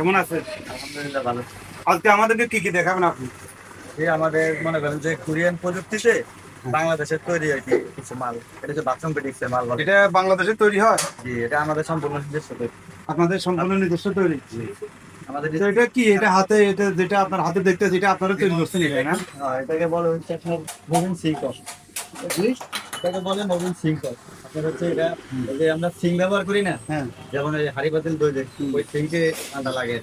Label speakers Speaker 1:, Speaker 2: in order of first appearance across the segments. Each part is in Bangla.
Speaker 1: কেমন আছেন
Speaker 2: আলহামদুলিল্লাহ ভালো।
Speaker 1: আজকে আমাদেরকে কি কি দেখাবেন আপনি?
Speaker 2: এই আমাদের মনে করেন যে কোরিয়ান প্রযুক্তিতে বাংলাদেশের তৈরি আর কি কিছু মাল। এটা হচ্ছে বাথরুম পেডিক্সের মাল
Speaker 1: এটা বাংলাদেশে তৈরি হয়?
Speaker 2: জি এটা আমাদের সম্পূর্ণ নিজস্ব তৈরি।
Speaker 1: আপনাদের সম্পূর্ণ নিজস্ব তৈরি?
Speaker 2: আমাদের
Speaker 1: এটা কি? এটা হাতে এটা যেটা আপনার হাতে দেখতে যেটা আপনারা তৈরি করছেন এটা না?
Speaker 2: হ্যাঁ, এটাকে বলে হচ্ছে আপনার মোবিন সিঙ্কর এটাকে বলে মোবিন সিঙ্কর আপনার হচ্ছে এটা যে আমরা সিং ব্যবহার করি না
Speaker 1: হ্যাঁ।
Speaker 2: যেমন এই হাড়ি পাতিল দই ওই সিঙ্কে আটা লাগে।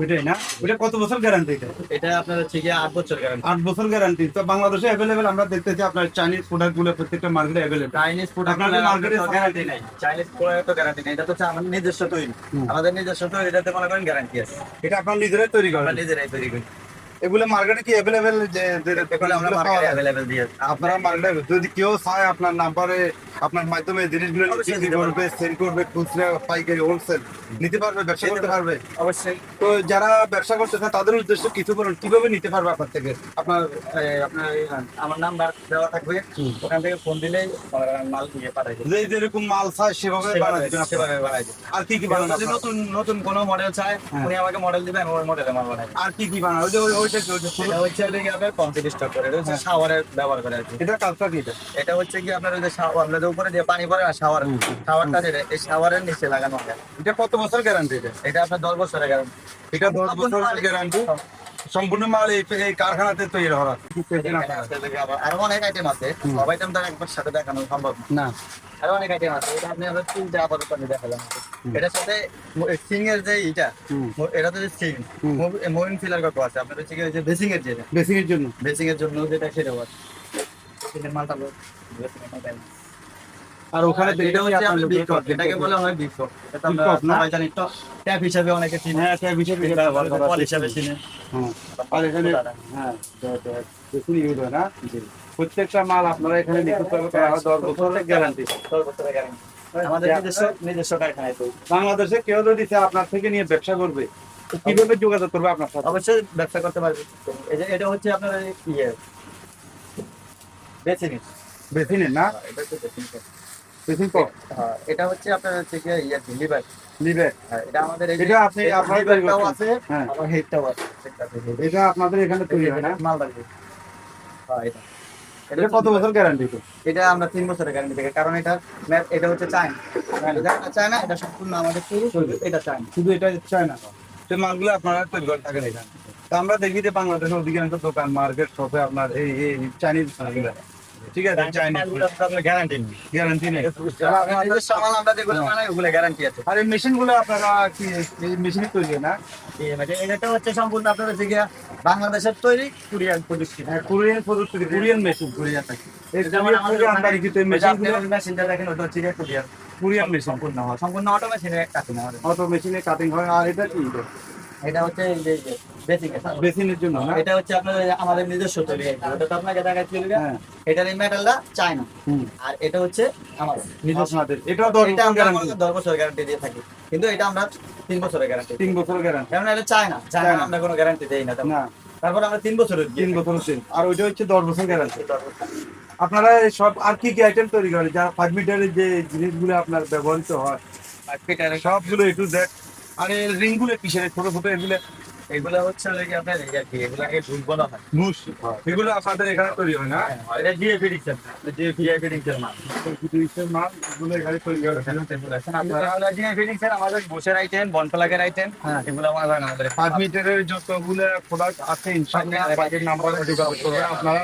Speaker 1: ওইটাই না? ওইটা কত বছর গ্যারান্টি এটা?
Speaker 2: এটা আপনার হচ্ছে গিয়ে আট বছর গ্যারান্টি
Speaker 1: আট বছর গ্যারান্টি তো বাংলাদেশে অ্যাভেলেবেল আমরা দেখতেছি আপনার চাইনিজ প্রোডাক্টগুলো প্রত্যেকটা মার্কেটে অ্যাভেলেবেল
Speaker 2: চাইনিজ প্রোডাক্ট
Speaker 1: আপনাদের
Speaker 2: গ্যারান্টি নাই। চাইনিজ প্রোডাক্ট তো গ্যারান্টি নেই। এটা তো হচ্ছে আমাদের নিজস্ব তৈরি। আমাদের নিজস্ব তৈরি এটাতে মনে করেন গ্যারান্টি আছে।
Speaker 1: এটা আপনার নিজেরাই তৈরি করেন।
Speaker 2: নিজেরাই তৈরি করি।
Speaker 1: এগুলো মার্কেটে কি অ্যাভেলেবেল যে যে-
Speaker 2: আমরা মার্কেটে অ্যাভেলেবেল দিয়ে
Speaker 1: আপনারা মার্কেটে যদি কেউ চায় আপনার নাম্বারে আপনার মাধ্যমে জিনিসগুলো বিক্রি। করবে সেল করবে খুচরা পাইকারি হোলসেল নিতে পারবে ব্যবসা করতে পারবে।
Speaker 2: অবশ্যই।
Speaker 1: তো যারা ব্যবসা করতে চায় তাদের উদ্দেশ্য কিছু বলুন কীভাবে নিতে পারবে আপনার থেকে? আপনার
Speaker 2: আপনার আমার নাম্বার দেওয়া থাকবে। ওখান থেকে ফোন দিলেই মাল দিয়ে পাঠাই
Speaker 1: যে যেরকম মাল চায় সেভাবে বানাতে
Speaker 2: সেভাবে বানাই
Speaker 1: আর কি কি বানানো
Speaker 2: নতুন নতুন কোনো মডেল চায়
Speaker 1: হ্যাঁ।
Speaker 2: উনি আমাকে মডেল দিবেন ওই মডেলে মাল বানাই
Speaker 1: আর কি কি বানানো? ওই যে ওই- ওইটা কি ওই যে
Speaker 2: এটা হচ্ছে হলো আপনার কমপ্লিট স্টক করে এটা হচ্ছে শাওয়ারের ব্যবহার করে আর কি
Speaker 1: এটা কাজটা কি এটা।
Speaker 2: এটা হচ্ছে কি আপনার ওই যে শাওয়ার উপরে যে পানি পড়ে না শাওয়ার শাওয়ারটা যেটা এই শাওয়ারের নিচে লাগানো হয়।
Speaker 1: এটা কত বছর গ্যারান্টি এটা?
Speaker 2: এটা আপনার দশ বছরের গ্যারান্টি
Speaker 1: এটা দশ বছর গ্যারান্টি সম্পূর্ণ মাল এই কারখানাতে তৈরি হওয়া
Speaker 2: আরও অনেক আইটেম আছে। সব আইটেম তার একবার সাথে দেখানো সম্ভব না। আরও অনেক আইটেম আছে। এটা আপনি আমরা তিনটা আপাতত দেখালাম। এটার সাথে সিং এর যে। ম- এটা তো সিং
Speaker 1: হুম।
Speaker 2: মোবিন ফিলার কত আছে। আপনার হচ্ছে যে বেসিং এর যেটা?
Speaker 1: বেসিং এর জন্য।
Speaker 2: বেসিং এর জন্য যেটা সেটা আছে বেসিং মালটা বেসিং এর মালটা
Speaker 1: আর ওখানে
Speaker 2: এটা হচ্ছে এটাকে বলা হয় এটা আমরা? সবাই জানি তো ট্যাপ হিসাবে অনেকে চিনে।
Speaker 1: হ্যাঁ হিসেবে
Speaker 2: এটা ব্যবহার করে, হিসাবে চিনে।
Speaker 1: হ্যাঁ আর এখানে হ্যাঁ বেসিং ইউজ হয়? না প্রত্যেকটা মাল আপনারা এখানে নিতে পারবেন দশ বছরের গ্যারান্টি
Speaker 2: দশ বছরের guarantee। আমাদের নিজস্ব নিজস্ব কারখানায় তো।
Speaker 1: বাংলাদেশে কেউ যদি আপনার থেকে নিয়ে ব্যবসা করবে কীভাবে যোগাযোগ করবে আপনার সাথে?
Speaker 2: অবশ্যই ব্যবসা করতে পারবে। এটা হচ্ছে আপনার ইয়ে। বেসিনিস
Speaker 1: না?
Speaker 2: এটা হচ্ছে বেসিনিস
Speaker 1: বেসিন তো
Speaker 2: হ্যাঁ এটা হচ্ছে আপনার হচ্ছে কি ইয়ে লিভার হ্যাঁ এটা আমাদের
Speaker 1: এটা আপনি আপনার?
Speaker 2: আছে
Speaker 1: হ্যাঁ।
Speaker 2: আবার হেডটাও আছে।
Speaker 1: এটা আপনাদের এখানে তৈরি হয় না?
Speaker 2: মাল বাড়বে হ্যাঁ এটা।
Speaker 1: এটা কত বছর গ্যারান্টি তো?
Speaker 2: এটা আমরা তিন বছরের গ্যারান্টি থাকে কারণ এটা ম্যাপ এটা হচ্ছে চায়না চায়না এটা সম্পূর্ণ আমাদের শুধু এটা চায়না
Speaker 1: শুধু এটা চায়না তো মালগুলো আপনারা তৈরি করে থাকেন এখানে তো আমরা দেখি যে বাংলাদেশের অধিকাংশ দোকান মার্কেট শপে আপনার এই এই চাইনিজ মালগুলো। ঠিক আছে
Speaker 2: গ্যারান্টি নেই।
Speaker 1: গ্যারান্টি নেই।
Speaker 2: সামাল আমরা যেগুলো বানাই ওগুলো গ্যারান্টি আছে।
Speaker 1: আর এই মেশিনগুলো আপনারা কি এই মেশিনে তৈরি হয় না?
Speaker 2: এই মানে এটা হচ্ছে সম্পূর্ণ আপনার গিয়া বাংলাদেশের তৈরি কোরিয়ান প্রযুক্তি।
Speaker 1: হ্যাঁ কোরিয়ান প্রযুক্তি কোরিয়ান মেশিন
Speaker 2: থেকে
Speaker 1: কোরিয়ান থেকে
Speaker 2: মেশিনটা দেখেন ওটা হচ্ছে কোরিয়ান
Speaker 1: কোরিয়ান মেশিন
Speaker 2: সম্পূর্ণ হয়। সম্পূর্ণ অটো মেশিনে না আমাদের
Speaker 1: অত মেশিনে কাটিং হয় আর এটা কি?
Speaker 2: এটা হচ্ছে এই যে
Speaker 1: বেসিনের জন্য
Speaker 2: এটা হচ্ছে আপনার আমাদের নিজস্ব তৈরি ওটা তো আপনাকে দেখাচ্ছি
Speaker 1: হ্যাঁ।
Speaker 2: এটার এই মেটালটা চায়না আর এটা হচ্ছে আমাদের
Speaker 1: নিজস্ব হাতের।
Speaker 2: এটা আমরা দশ বছর গ্যারান্টি দিয়ে থাকি। কিন্তু এটা আমরা তিন বছরের গ্যারান্টি
Speaker 1: তিন বছর গ্যারান্টি
Speaker 2: কারণ এটা চায় না চায়
Speaker 1: চায়
Speaker 2: না
Speaker 1: না।
Speaker 2: আমরা কোনো গ্যারান্টি দেই না তারপর আমরা তিন বছরের
Speaker 1: তিন বছর আর ওইটা হচ্ছে দশ বছর গ্যারান্টি আপনারা সব আর কি কি আইটেম তৈরি করেন? যারা ফাইভ মিটারের যে জিনিসগুলো আপনার ব্যবহৃত হয় সবগুলো একটু দেখ আর এই রিংগুলো কিসের ছোট ছোট এগুলো
Speaker 2: এগুলো হচ্ছে হলো কি আপনার এই কি এগুলাকে ভুল বলা হয়।
Speaker 1: মুস এগুলো আপনাদের এখানে তৈরি হয় না?
Speaker 2: এটা জিএ ফিডিংসের যে জিএ ফিডিংসের মাল
Speaker 1: কিছু মাল এগুলো এখানে তৈরি করে
Speaker 2: আপনারা জিএ ফিডিংসের আমাদের বসে বনফলাগের
Speaker 1: হ্যাঁ।
Speaker 2: এগুলো আমাদের আমাদের
Speaker 1: ফাইভ মিটারের যতগুলো প্রোডাক্ট আছে ইনশাআল্লাহ পাকের নাম্বারে আপনারা